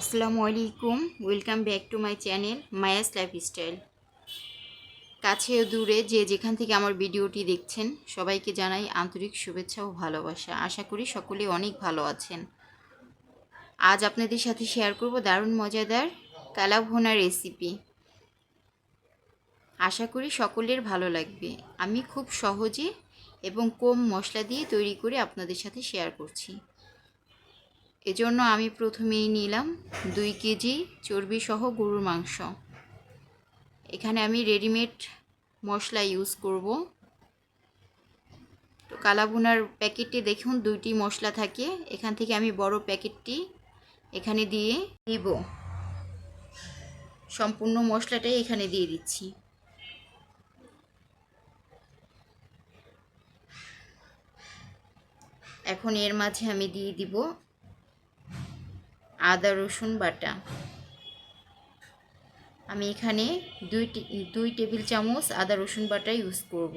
আসসালামু আলাইকুম welcome back to my channel Maya's lifestyle কাছে ও দূরে যে যেখান থেকে আমার ভিডিওটি দেখছেন, সবাইকে জানাই আন্তরিক শুভেচ্ছা ও ভালোবাসা। আশা করি সকলে অনেক ভালো আছেন। আজ আপনাদের সাথে শেয়ার করব দারুণ মজাদার কালাভোনা রেসিপি আশা করি সকলের ভালো লাগবে। আমি খুব সহজে এবং কম মশলা দিয়ে তৈরি করে আপনাদের সাথে শেয়ার করছি। এজন্য আমি প্রথমেই নিলাম দুই কেজি চর্বি সহ গরুর মাংস। এখানে আমি রেডিমেড মশলা ইউজ করব। তো কালাবুনার প্যাকেটে দেখুন দুইটি মশলা থাকে। এখান থেকে আমি বড় প্যাকেটটি এখানে দিয়ে দিব। সম্পূর্ণ মশলাটাই এখানে দিয়ে দিচ্ছি। এখন এর মাঝে আমি দিয়ে দিব আদা, রসুন বাটা। আমি এখানে দুই দুই টেবিল চামচ আদা, রসুন বাটা ইউজ করব।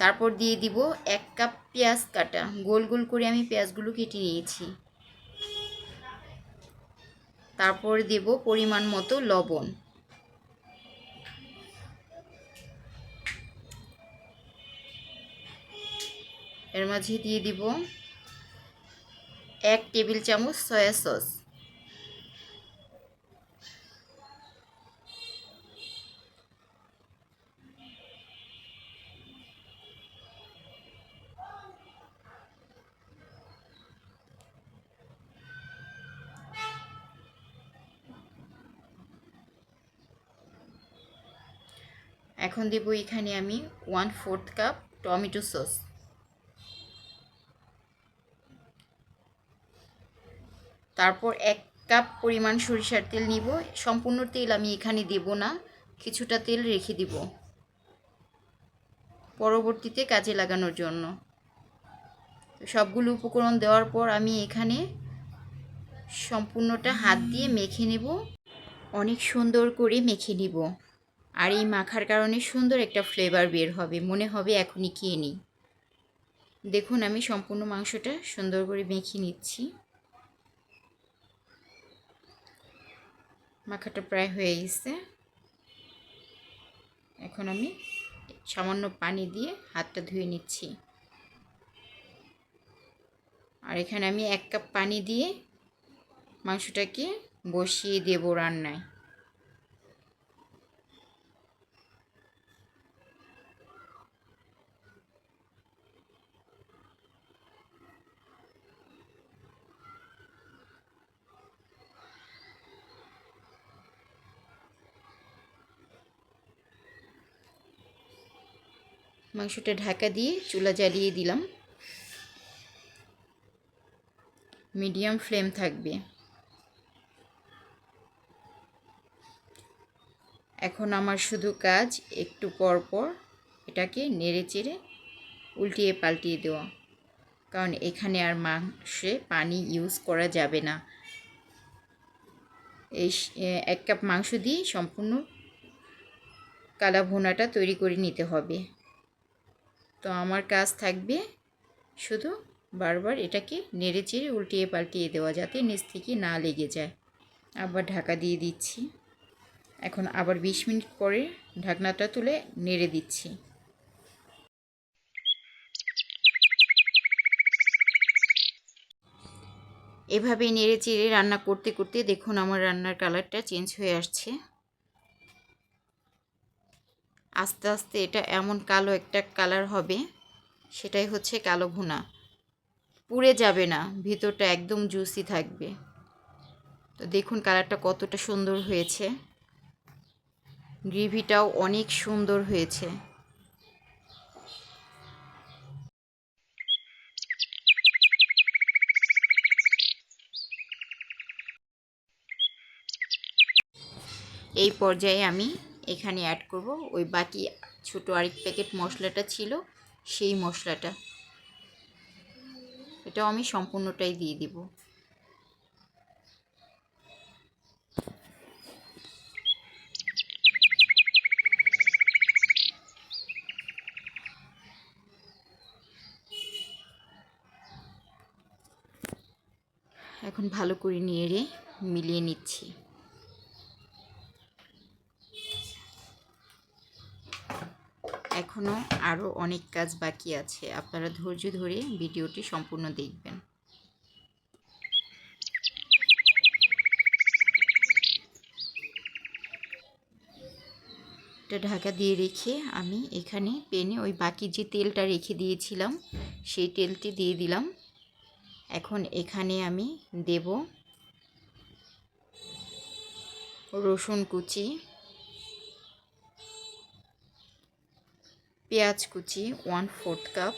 তারপর দিয়ে দিব এক কাপ পেঁয়াজ কাটা। গোল গোল করে আমি পেঁয়াজগুলো কেটে নিয়েছি। তারপর দেব পরিমাণ মতো লবণ। এর মাঝে দিয়ে দিব এক টেবিল চামচ সয়া সস। এখন দেব এখানে আমি one fourth cup tomato sauce তারপর এক কাপ পরিমাণ সরিষার তেল নিব। সম্পূর্ণ তেল আমি এখানে দেব না, কিছুটা তেল রেখে দিব পরবর্তীতে কাজে লাগানোর জন্য। সবগুলো উপকরণ দেওয়ার পর আমি এখানে সম্পূর্ণটা হাত দিয়ে মেখে নেব। অনেক সুন্দর করে মেখে নিব। আর এই মাখার কারণে সুন্দর একটা ফ্লেভার বের হবে, মনে হবে এখনই খেয়ে নিই। দেখুন আমি সম্পূর্ণ মাংসটা সুন্দর করে মেখে নিচ্ছি। মাখাটা প্রায় হয়ে গেছে। এখন আমি সামান্য পানি দিয়ে হাতটা ধুয়ে নিচ্ছি। আর এখানে আমি এক কাপ পানি দিয়ে মাংসটাকে বসিয়ে দেব রান্নায়। মাংসটা ঢাকা দিয়ে চুলা জ্বালিয়ে দিলাম। মিডিয়াম ফ্লেম থাকবে। এখন আমার শুধু কাজ একটু পর পর এটাকে নেড়ে চেড়ে উল্টিয়ে পাল্টিয়ে দেওয়া। কারণ এখানে আর মাংসে পানি ইউজ করা যাবে না। এই এক কাপ মাংস দিয়ে সম্পূর্ণ কালা ভুনাটা তৈরি করে নিতে হবে। তো আমার কাজ থাকবে শুধু বারবার এটাকে নেড়ে চেড়ে উল্টিয়ে পাল্টিয়ে দেওয়া যাতে নিচ থেকে না লেগে যায়। আবার ঢাকা দিয়ে দিচ্ছি। এখন আবার বিশ মিনিট পরে ঢাকনাটা তুলে নেড়ে দিচ্ছি। এভাবে নেড়ে চেড়ে রান্না করতে করতে দেখুন আমার রান্নার কালারটা চেঞ্জ হয়ে আসছে। আস্তে আস্তে এটা এমন কালো একটা কালার হবে, সেটাই হচ্ছে কালো ভুনা। পুড়ে যাবে না, ভিতরটা একদম জুসি থাকবে। তো দেখুন কালারটা কতটা সুন্দর হয়েছে। গ্রেভিটাও অনেক সুন্দর হয়েছে। এই পর্যায়ে আমি এখানে অ্যাড করব। ওই বাকি ছোটো আরেক প্যাকেট মশলাটা ছিল, সেই মশলাটা। এটাও আমি সম্পূর্ণটাই দিয়ে দিব। এখন ভালো করে নেড়ে মিলিয়ে নিচ্ছি। এখনও আরও অনেক কাজ বাকি আছে। আপনারা ধৈর্য ধরে ভিডিওটি সম্পূর্ণ দেখবেন। এটা ঢাকা দিয়ে রেখে আমি এখানে পেনে ওই বাকি যে তেলটা রেখে দিয়েছিলাম, সেই তেলটি দিয়ে দিলাম। এখন এখানে আমি দেব রসুন কুচি। পেঁয়াজ কুচি ওয়ান ফোর্থ কাপ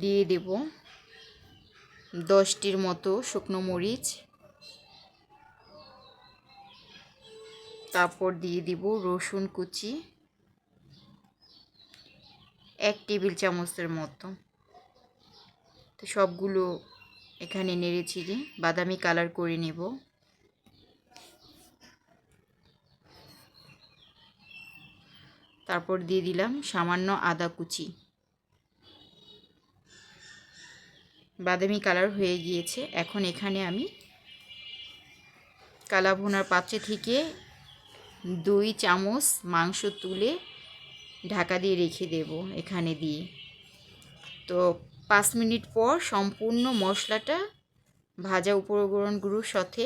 দিয়ে দেব দশটির মতো শুকনো মরিচ। তারপর দিয়ে দিব রসুন কুচি, এক টেবিল চামচের মতো। তো সবগুলো এখানে নেড়ে চিড়ে বাদামি কালার করে নেব। তারপর দিয়ে দিলাম সামান্য আদা কুচি। বাদামি কালার হয়ে গিয়েছে। এখন এখানে আমি কালা ভুনার পাত্রে থেকে দুই চামচ মাংস তুলে ঢাকা দিয়ে রেখে দেব এখানে দিয়ে। তো পাঁচ মিনিট পর সম্পূর্ণ মশলাটা ভাজা উপকরণগুলোর সাথে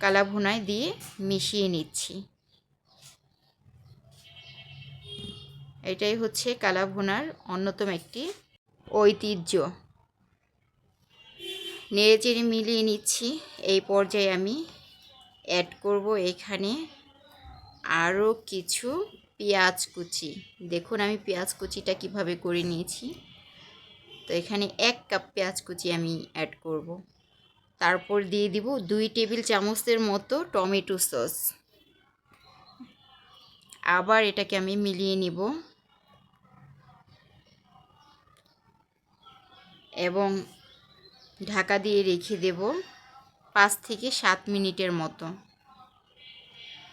কালা ভুনায় দিয়ে মিশিয়ে নিচ্ছি। এটাই হচ্ছে কালা ভুনার অন্যতম একটি ঐতিহ্য। নেড়ে চেড়ে মিলিয়ে নিচ্ছি। এই পর্যায়ে আমি অ্যাড করব এখানে আরও কিছু পেঁয়াজ কুচি। দেখুন আমি পেঁয়াজ কুচিটা কীভাবে করে নিয়েছি। তো এখানে এক কাপ পেঁয়াজ কুচি আমি অ্যাড করব। তারপর দিয়ে দিব দুই টেবিল চামচের মতো টমেটো সস। আবার এটাকে আমি মিলিয়ে নিব। এবং ঢাকা দিয়ে রেখে দেব পাঁচ থেকে সাত মিনিটের মতো।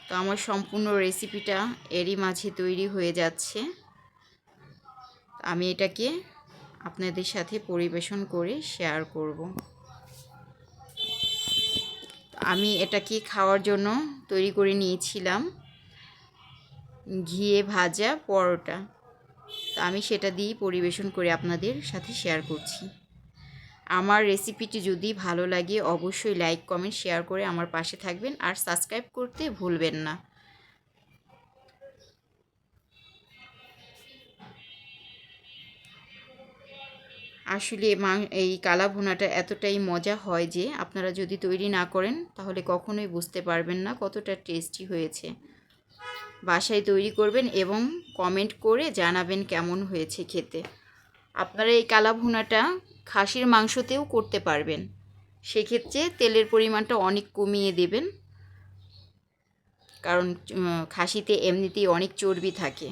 তো আমার সম্পূর্ণ রেসিপিটা এরই মাঝে তৈরি হয়ে যাচ্ছে। আমি এটাকে আপনাদের সাথে পরিবেশন করে শেয়ার করব। আমি এটাকে খাওয়ার জন্য তৈরি করে নিয়েছিলাম? ঘিয়ে ভাজা পরোটা। তো আমি সেটা দিয়েই পরিবেশন করে আপনাদের সাথে শেয়ার করছি। আমার রেসিপিটি যদি ভালো লাগে, অবশ্যই লাইক কমেন্ট শেয়ার করে আমার পাশে থাকবেন। আর সাবস্ক্রাইব করতে ভুলবেন না। আসলে মা, এই কালা ভুনাটা এতটাই মজা হয় যে আপনারা যদি তৈরি না করেন, তাহলে কখনোই বুঝতে পারবেন না কতটা টেস্টি হয়েছে। বাসায় তৈরি করবেন এবং কমেন্ট করে জানাবেন কেমন হয়েছে খেতে। আপনারা এই কালা ভুনাটা খাসির মাংসতেও করতে পারবেন। সেক্ষেত্রে তেলের পরিমাণটা অনেক কমিয়ে দেবেন। কারণ খাসিতে এমনিতেই অনেক চর্বি থাকে।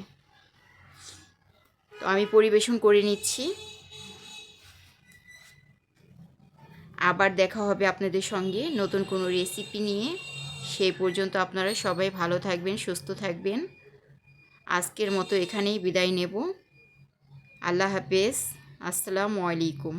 তো আমি পরিবেশন করে নিচ্ছি। আবার দেখা হবে আপনাদের সঙ্গে নতুন কোনো রেসিপি নিয়ে। সেই পর্যন্ত আপনারা সবাই ভালো থাকবেন, সুস্থ থাকবেন। আজকের মতো এখানেই বিদায় নেব। আল্লাহ হাফেজ। আসসালামু আলাইকুম।